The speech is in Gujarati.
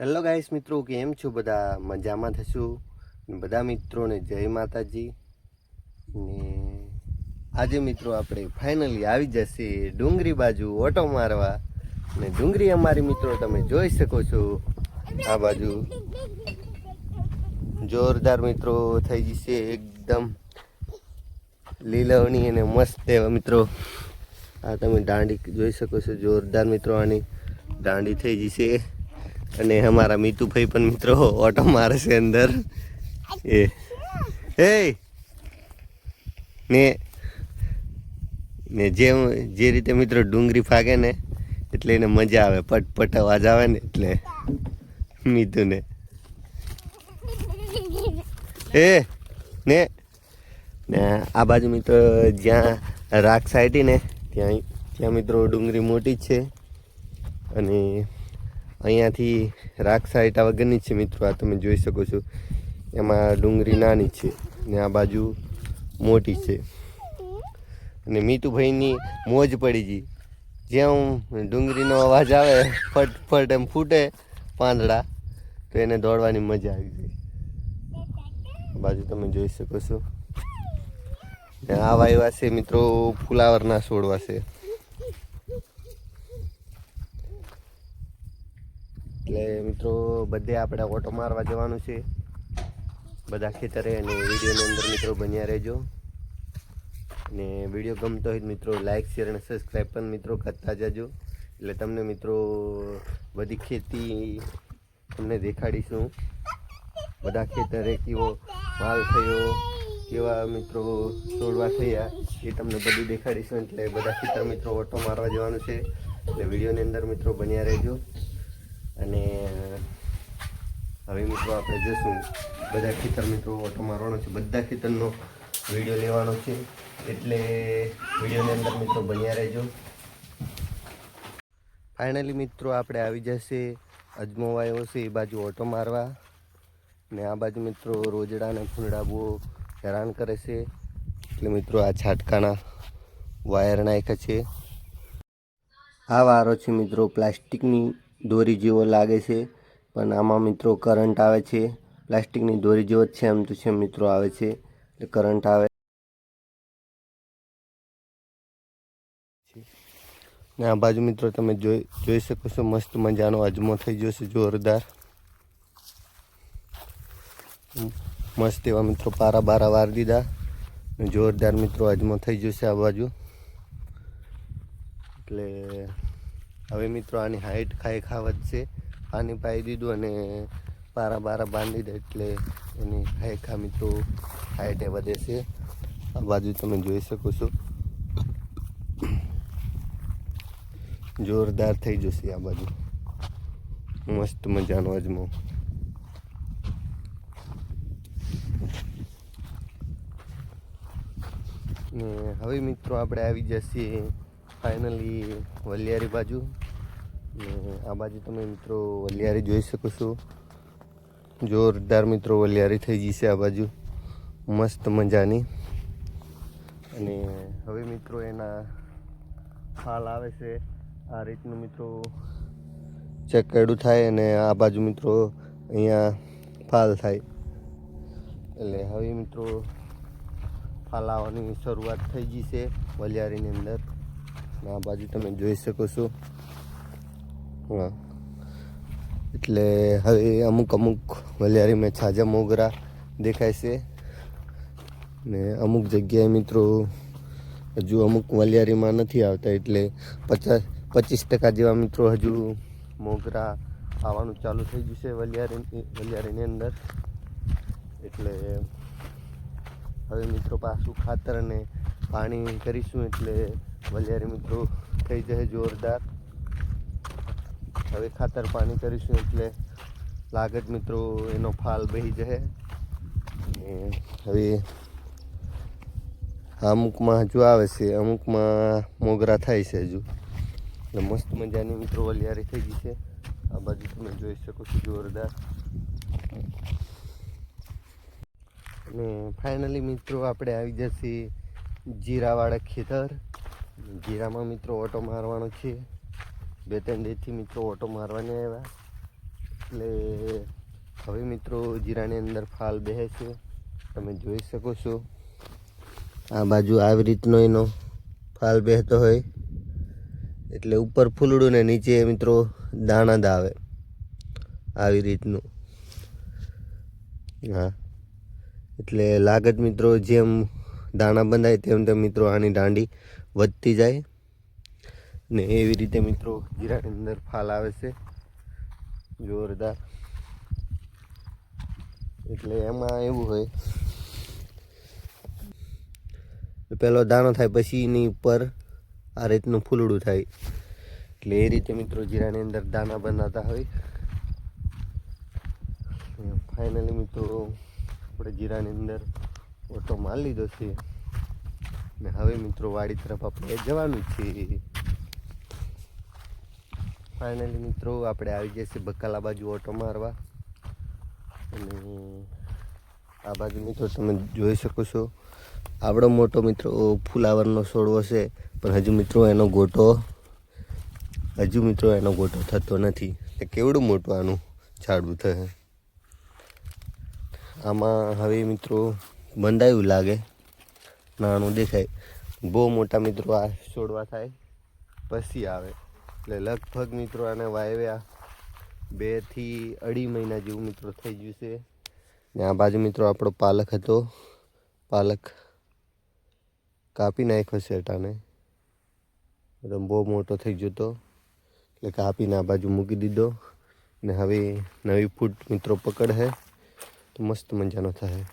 હેલો ગાઈસ મિત્રો, કેમ છો? બધા મજામાં થશું? બધા મિત્રોને જય માતાજી. ને આજે મિત્રો આપણે ફાઇનલી આવી જશે ડુંગરી બાજુ ઓટો મારવા. ને ડુંગરી અમારી મિત્રો તમે જોઈ શકો છો આ બાજુ. જોરદાર મિત્રો થઈ જશે એકદમ લીલવણી અને મસ્ત એવા મિત્રો. આ તમે દાંડી જોઈ શકો છો, જોરદાર મિત્રો આની. દાંડી થઈ જશે. અને અમારા મીતુભાઈ પણ મિત્રો ઓટો મારે છે અંદર. એ. હે ને ને જેમ જે રીતે મિત્રો ડુંગળી ફાગે ને એટલે એને મજા આવે પટ પટ અવાજ આવે ને એટલે મીતુને. એ, ને ને આ બાજુ મિત્રો જ્યાં રાખ સાઈટી ને, ત્યાં ત્યાં મિત્રો ડુંગળી મોટી છે. અને અહીંયાથી રાખ સાઈટ વગરની છે મિત્રો, આ તમે જોઈ શકો છો. એમાં ડુંગળી નાની છે ને આ બાજુ મોટી છે. અને મીતુભાઈની મોજ પડી ગઈ. જેમ ડુંગળીનો અવાજ આવે, ફટ ફટ એમ ફૂટે પાંદડા, તો એને દોડવાની મજા આવી ગઈ. બાજુ તમે જોઈ શકો છો. ને એવા છે મિત્રો, ફુલાવરના છોડવા છે. એટલે મિત્રો, બધે આપણે ઓટો મારવા જવાનું છે. બધા ખેતરે અને વિડીયોની અંદર મિત્રો બન્યા રહેજો. અને વીડિયો ગમતો હોય મિત્રો લાઇક શેર અને સબસ્ક્રાઈબ પણ મિત્રો કરતા જજો. એટલે તમને મિત્રો બધી ખેતી તમને દેખાડીશું. બધા ખેતરે કેવો માલ થયો, કેવા મિત્રો છોડવા થયા, એ તમને બધું દેખાડીશું. એટલે બધા ખેતર મિત્રો ઓટો મારવા જવાનું છે. એટલે વિડીયોની અંદર મિત્રો બન્યા રહેજો. અને હવે મિત્રો આપણે જઈશું બધા ખેતર મિત્રો ઓટો મારવાનો છે. બધા ખેતરનો વીડિયો લેવાનો છે. એટલે વિડીયોની અંદર મિત્રો બન્યા રહેજો. ફાઇનલી મિત્રો આપણે આવી જશે. અજમો વાયો છે, એ બાજુ ઓટો મારવા. ને આ બાજુ મિત્રો રોજડા અને ફૂંડા બહુ હેરાન કરે છે. એટલે મિત્રો આ છાટકાના વાયર નાખ્યા છે. આ વારો છે મિત્રો પ્લાસ્ટિકની. દોરી જેવો લાગે છે. પણ આમાં મિત્રો કરંટ આવે છે. પ્લાસ્ટિકની દોરી જેવો જ છે એમ તો છે મિત્રો આવે છે. એટલે કરંટ આવે ને આ બાજુ મિત્રો તમે જોઈ જોઈ શકો છો મસ્ત મજાનો અજમો થઈ છે જોરદાર. મસ્ત એવા મિત્રો પારા બારા વાર દીધા. જોરદાર મિત્રો અજમો થઈ છે આ બાજુ. એટલે હવે મિત્રો આની હાઈટ ખાઈ ખાવત છે. પાણી પાઈ દીધું અને પારા બારા બાંધી દે એટલે એની ખાઈ ખા મિત્રો હાઈટે વધે છે. આ બાજુ તમે જોઈ શકો છો. જોરદાર થઈ જશે આ બાજુ. મસ્ત મજાનો અજમો. ને હવે મિત્રો આપણે આવી જશે ફાઇનલી વલિયારી બાજુ. ને આ બાજુ તમે મિત્રો વલિયારી જોઈ શકો છો. જોરદાર મિત્રો વલિયારી થઈ ગઈ છે આ બાજુ. મસ્ત મજાની. અને હવે મિત્રો એના ફાલ આવે છે. આ રીતનું મિત્રો ચકેડું થાય અને આ બાજુ મિત્રો અહીંયા ફાલ થાય. એટલે હવે મિત્રો ફાલ આવવાની શરૂઆત થઈ ગઈ છે વલિયારીની અંદર. આ બાજુ તમે જોઈ શકો છો. હા. એટલે હવે અમુક અમુક વલિયારીમાં છાજા મોગરા દેખાય છે. ને અમુક જગ્યાએ મિત્રો હજુ અમુક વલિયારીમાં નથી આવતા એટલે પચાસ, પચીસ ટકા જેવા મિત્રો હજુ મોગરા આવવાનું ચાલુ થઈ ગયું છે વલિયારી વલિયારીની અંદર. એટલે હવે મિત્રો પાછું ખાતર અને પાણી કરીશું એટલે વલિયારી મિત્રો, થઈ જશે જોરદાર. હવે ખાતર પાણી કરીશું એટલે લાગત મિત્રો, એનો ફાલ બહી જશે. હવે અમુકમાં હજુ આવે છે, અમુકમાં મોગરા થાય છે હજુ. એટલે મસ્ત મજાની મિત્રો વલિયારી થઈ ગઈ છે. આ બાજુ તમે જોઈ શકો છો જોરદાર. અને ફાઇનલી મિત્રો, આપણે આવી જશે જીરાવાળા ખેતર. જીરામાં મિત્રો ઓટો મારવાનો છે. બે ત્રણ ડેથી મિત્રો ઓટો મારવાને આવ્યા. એટલે હવે મિત્રો જીરાની અંદર ફાલ બેસે છે. તમે જોઈ શકો છો. આ બાજુ આવી રીતનો એનો ફાલ બેસતો હોય. એટલે ઉપર ફૂલડું ને નીચે મિત્રો દાણા દાવે. આવી રીતનું. હા. એટલે લાગત મિત્રો જેમ દાણા બંધાય તેમ તેમ મિત્રો આની દાંડી વધતી જાય. ને એવી રીતે મિત્રો જીરાની અંદર ફાલ આવે છે. જોરદાર. એટલે એમાં એવું હોય. પહેલો દાણો થાય પછી એની ઉપર આ રીતનું ફૂલડું થાય. એટલે એ રીતે મિત્રો જીરાની અંદર દાણા બનાવતા હોય. ફાઇનલી મિત્રો આપણે જીરાની અંદર ઓટો મારી લીધો છે. ને હવે મિત્રો વાડી તરફ આપણે જવાનું છે. ફાઇનલી મિત્રો, આપણે આવી જશે બકાલા બાજુ ઓટો મારવા. અને આ બાજુ મિત્રો તમે જોઈ શકો છો આપણો મોટો મિત્રો ફુલાવરનો છોડવો છે, પણ હજુ મિત્રો એનો ગોટો, હજુ મિત્રો એનો ગોટો થતો નથી. એ કેવડું મોટું આનું ઝાડવું થશે? આમાં હવે મિત્રો બંધાયું લાગે. નાનું દેખાય. બહુ મોટા મિત્રો આ છોડવા થાય. પછી આવે. એટલે લગભગ મિત્રો આને વાવ્યા બેથી અઢી મહિના જેવું મિત્રો થઈ ગયું છે. ને આ બાજુ મિત્રો આપણો પાલક હતો. પાલક કાપી નાખ્યો છે અટાને બહુ મોટો થઈ ગયો હતો. એટલે કાપીને આ બાજુ મૂકી દીધો. ને હવે નવી ફૂટ મિત્રો પકડ હે તો મસ્ત મજાનો થાય.